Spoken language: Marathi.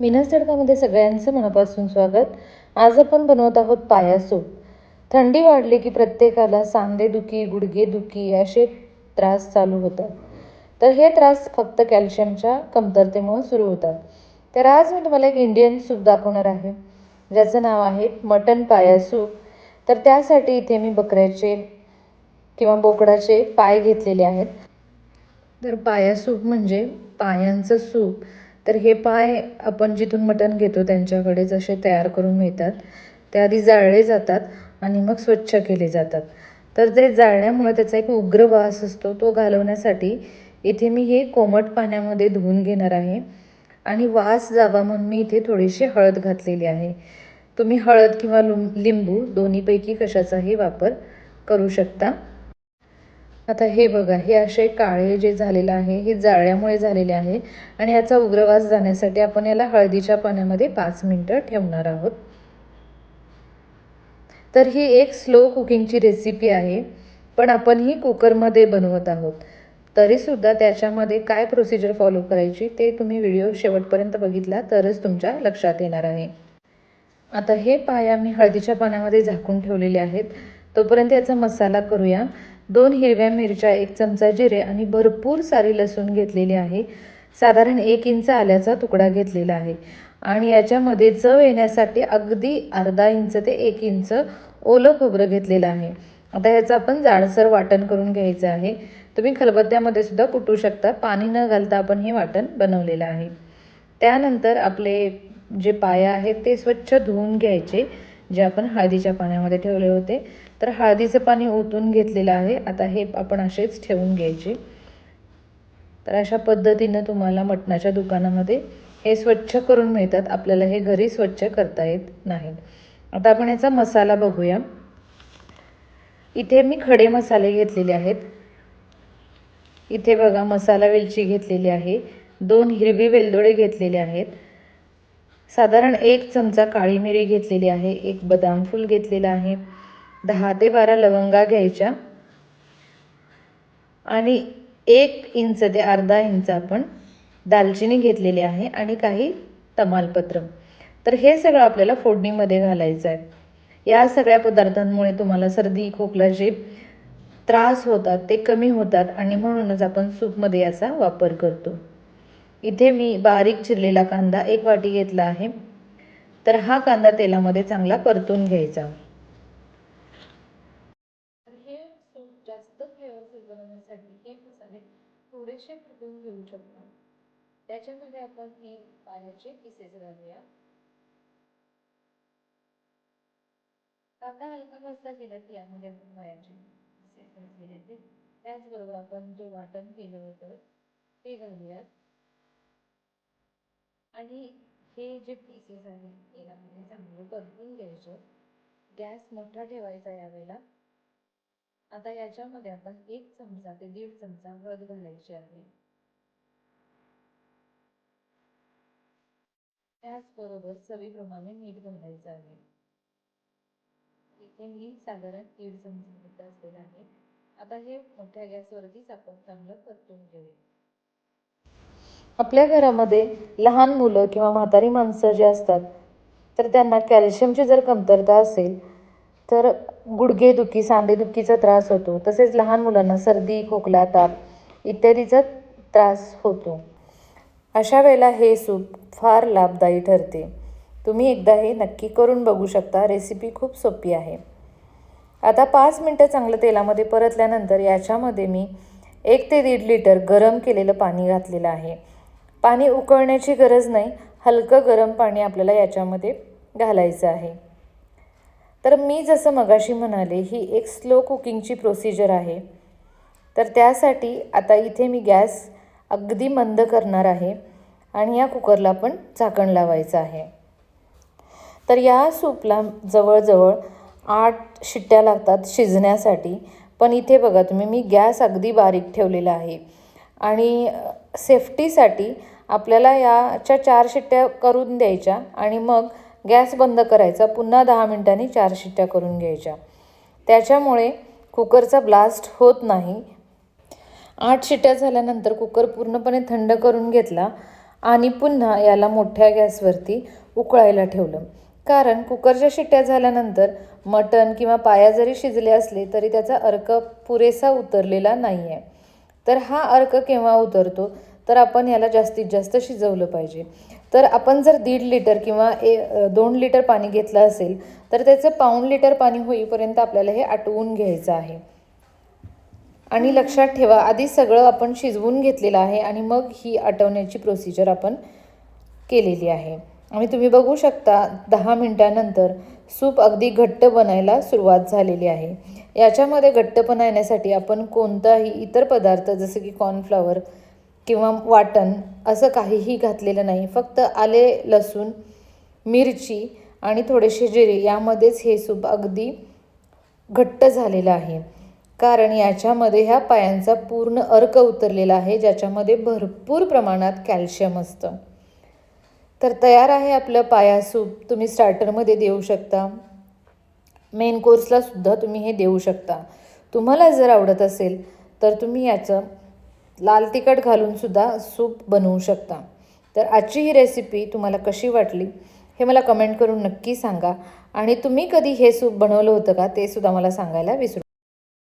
मिनस तडकामध्ये सगळ्यांचं मनापासून स्वागत. आज आपण बनवत आहोत पाया सूप. थंडी वाढली की प्रत्येकाला सांधेदुखी गुडघेदुखी असे त्रास चालू होतात. तर हे त्रास फक्त कॅल्शियमच्या कमतरतेमुळे सुरू होतात. तर आज मी तुम्हाला एक इंडियन सूप दाखवणार आहे. ज्याचं नाव आहे मटन पाया सूप. तर त्यासाठी इथे मी बकऱ्याचे किंवा बोकडाचे पाय घेतलेले आहेत. तर पाया सूप म्हणजे पायांचं सूप. तर हे पाय आपण जिथून मटण घेतो त्यांच्याकडे जसे तयार करून मिळतात ते आधी जाळले जातात आणि मग स्वच्छ केले जातात. तर ते जाळण्यामुळे त्याचा एक उग्र वास असतो तो घालवण्यासाठी इथे मी हे कोमट पाण्यामध्ये धुवून घेणार आहे आणि वास जावा म्हणून मी इथे थोडीशी हळद घातलेली आहे. तुम्ही हळद किंवा लुं लिंबू दोन्हीपैकी कशाचाही वापर करू शकता. आता हे बघा हे असे काळे जे झालेलं आहे हे जाळ्यामुळे झालेले आहे आणि ह्याचा उग्रवास जाण्यासाठी आपण याला हळदीच्या पाण्यामध्ये पाच मिनटं ठेवणार आहोत. तर ही एक स्लो कुकिंगची रेसिपी आहे पण आपण ही कुकरमध्ये बनवत आहोत. तरीसुद्धा त्याच्यामध्ये काय प्रोसिजर फॉलो करायची ते तुम्ही व्हिडिओ शेवटपर्यंत बघितला तरच तुमच्या लक्षात येणार आहे. आता हे पाया मी हळदीच्या पाण्यामध्ये झाकून ठेवलेले आहेत. तोपर्यंत याचा मसाला करूया. दोन हिरव्या मिरच्या एक चमचा जिरे आणि भरपूर सारी लसूण घेतलेली आहे. साधारण एक इंच आल्याचा तुकडा घेतलेला आहे. आणि याच्यामध्ये चव येण्यासाठी अगदी अर्धा इंच ते एक इंच ओलं खोबरं घेतलेलं आहे. आता याचं आपण जाडसर वाटण करून घ्यायचं आहे. तुम्ही खलबत्त्यामध्ये सुद्धा कुटू शकता. पाणी न घालता आपण हे वाटण बनवलेलं आहे. त्यानंतर आपले जे पाया आहेत ते स्वच्छ धुवून घ्यायचे. जे आपण हळदीच्या पाण्यामध्ये ठेवले होते. तर हळदीचं पाणी ओतून घेतलेलं आहे. आता हे आपण असेच ठेवून घ्यायचे. तर अशा पद्धतीनं तुम्हाला मटणाच्या दुकानामध्ये हे स्वच्छ करून मिळतात. आपल्याला हे घरी स्वच्छ करता येत नाही. आता आपण याचा मसाला बघूया. इथे मी खडे मसाले घेतलेले आहेत. इथे बघा मसाला वेलची घेतलेली आहे. दोन हिरवी वेलदोडे घेतलेले आहेत. साधारण एक चमचा काळी मिरी घेतलेली आहे एक बदाम फूल घेतलेलं आहे दहा ते बारा लवंगा घ्यायच्या आणि एक इंच ते अर्धा इंच आपण दालचिनी घेतलेली आहे आणि काही तमालपत्र. तर हे सगळं आपल्याला फोडणीमध्ये घालायचं आहे. या सगळ्या पदार्थांमुळे तुम्हाला सर्दी खोकला जे त्रास होतात ते कमी होतात आणि म्हणूनच आपण सूपमध्ये याचा वापर करतो. इथे मी बारीक चिरलेला कांदा एक वाटी घेतला आहे. तर हा कांदा तेलामध्ये चांगला परतून घ्यायचा. हे सूप जास्त फ्लेवरफुल बनवण्यासाठी हे मसाले थोडेसे घेऊ शकतो. त्याच्यामध्ये आपण हे पाण्याचे पिसेस घालूया. कांदा हलका भाजला गेला की यामध्ये आपण घातलेले त्याचबरोबर आपण जे वाटण केलं होतं ते घालूयात. आणि हे जे पीसेस आहेत तेलामध्ये चांगलं परतून घ्यायचं. गॅस मोठा ठेवायचा यावेळेला. आता याच्यामध्ये आपण एक चमचा ते दीड चमचा हळद घालायची आहे. त्याचबरोबर चवीप्रमाणे मीठ घालायचं आहे. इथे मी साधारण दीड चमचा घेत असलेलं आहे. आता हे मोठ्या गॅसवरतीच आपण चांगलं परतून घेऊया. आपल्या घरामध्ये लहान मुलं किंवा म्हातारी माणसं जे असतात तर त्यांना कॅल्शियमची जर कमतरता असेल तर गुडघेदुखी सांधेदुखीचा त्रास होतो. तसेच लहान मुलांना सर्दी खोकला ताप इत्यादीचा त्रास होतो. अशा वेळेला हे सूप फार लाभदायी ठरते. तुम्ही एकदा हे नक्की करून बघू शकता. रेसिपी खूप सोपी आहे. आता पाच मिनटं चांगलं तेलामध्ये परतल्यानंतर याच्यामध्ये मी एक ते दीड लिटर गरम केलेलं पाणी घातलेलं आहे. पाणी उकळण्याची गरज नाही. हलकं गरम पाणी आपल्याला याच्यामध्ये घालायचं आहे. तर मी जसं मगाशी म्हणाले ही एक स्लो कुकिंगची प्रोसिजर आहे. तर त्यासाठी आता इथे मी गॅस अगदी मंद करणार आहे आणि या कुकरला पण झाकण लावायचं आहे. तर या सूपला जवळजवळ आठ शिट्ट्या लागतात शिजण्यासाठी. पण इथे बघा तुम्ही मी गॅस अगदी बारीक ठेवलेला आहे. आणि सेफ्टीसाठी आपल्याला याच्या चार शिट्ट्या करून द्यायच्या आणि मग गॅस बंद करायचा. पुन्हा दहा मिनटांनी चार शिट्ट्या करून घ्यायच्या. त्याच्यामुळे कुकरचा ब्लास्ट होत नाही. आठ शिट्ट्या झाल्यानंतर कुकर पूर्णपणे थंड करून घेतला आणि पुन्हा याला मोठ्या गॅसवरती उकळायला ठेवलं. कारण कुकरच्या शिट्ट्या झाल्यानंतर मटण किंवा पाया जरी शिजले असले तरी त्याचा अर्क पुरेसा उतरलेला नाही आहे तर हा अर्क केव्हा उतरतो? तर आपण याला जास्तीत जास्त शिजवलं पाहिजे. तर आपण जर दीड लिटर किंवा ए दोन लिटर पाणी घेतलं असेल तर त्याचं पाऊण लिटर पाणी होईपर्यंत आपल्याला हे आटवून घ्यायचं आहे. आणि लक्षात ठेवा आधी सगळं आपण शिजवून घेतलेलं आहे आणि मग ही आटवण्याची प्रोसिजर आपण केलेली आहे. आणि तुम्ही बघू शकता दहा मिनटानंतर सूप अगदी घट्ट बनायला सुरुवात झालेली आहे. याच्यामध्ये घट्टपणा येण्यासाठी आपण कोणताही इतर पदार्थ जसं की कॉर्नफ्लॉवर किंवा वाटण असं काहीही घातलेलं नाही. फक्त आले लसूण मिरची आणि थोडेसे जिरे यामध्येच हे सूप अगदी घट्ट झालेलं आहे. कारण याच्यामध्ये ह्या पायांचा पूर्ण अर्क उतरलेला आहे ज्याच्यामध्ये भरपूर प्रमाणात कॅल्शियम असतं. तर तयार आहे आपलं पाया सूप. तुम्ही स्टार्टरमध्ये देऊ शकता. मेन कोर्सला सुद्धा तुम्ही हे देऊ शकता. तुम्हाला जर आवडत असेल तर तुम्ही याचं लाल तिखट घालूनसुद्धा सूप बनवू शकता. तर आजची ही रेसिपी तुम्हाला कशी वाटली हे मला कमेंट करून नक्की सांगा. आणि तुम्ही कधी हे सूप बनवलं होतं का ते सुद्धा मला सांगायला विसरू